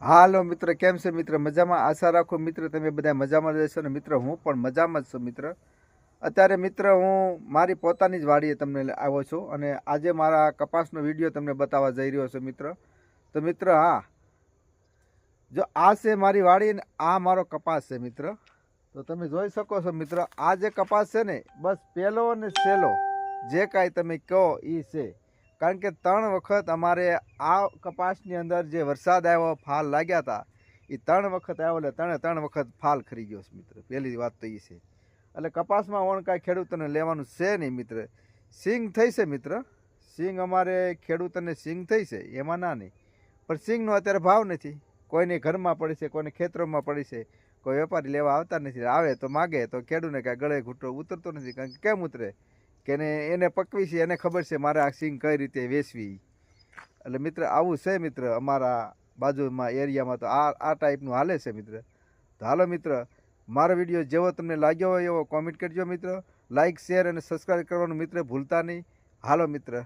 હાલો મિત્ર, કેમ છે મિત્ર? મજામાં? આશા રાખો મિત્ર, તમે બધા મજામાં રહેશો ને? મિત્ર, હું પણ મજામાં જ છું મિત્ર. અત્યારે મિત્ર, હું મારી પોતાની જ વાડીએ તમને આવ્યો છું અને આજે મારા કપાસનો વીડિયો તમને બતાવવા જઈ રહ્યો છું મિત્ર. તો મિત્ર, હા. જો આ છે મારી વાડી ને આ મારો કપાસ છે મિત્ર. તો તમે જોઈ શકો છો મિત્ર, આ જે કપાસ છે ને, બસ પહેલો અને સહેલો જે કાંઈ તમે કહો એ છે. કારણ કે ત્રણ વખત અમારે આ કપાસની અંદર જે વરસાદ આવ્યો, ફાલ લાગ્યા હતા એ ત્રણ વખત આવ્યો એટલે ત્રણે ત્રણ વખત ફાલ ખરી ગયો મિત્ર. પહેલી વાત તો એ છે. એટલે કપાસમાં વણ કાંઈ ખેડૂતોને લેવાનું છે નહીં મિત્ર. સિંગ થઈ છે મિત્ર. સિંગ અમારે ખેડૂતોને સિંગ થઈ છે, એમાં ના નહીં. પણ સિંગનો અત્યારે ભાવ નથી. કોઈને ઘરમાં પડી છે, કોઈને ખેતરોમાં પડી છે, કોઈ વેપારી લેવા આવતા નથી, આવે તો માગે, તો ખેડૂને કાંઈ ગળે ઘૂંટો ઉતરતો નથી. કારણ કે કેમ ઉતરે? કે એને પકવી છે, એને ખબર છે મારે આ સિંગ કઈ રીતે વેચવી. એટલે મિત્ર, આવું છે મિત્ર અમારા બાજુમાં, એરિયામાં તો આ આ ટાઈપનું હાલે છે મિત્ર. તો હાલો મિત્ર, મારો વીડિયો જેવો તમને લાગ્યો હોય એવો કોમેન્ટ કરજો મિત્ર. લાઇક શેર અને સબસ્ક્રાઈબ કરવાનું મિત્ર ભૂલતા નહીં. હાલો મિત્ર.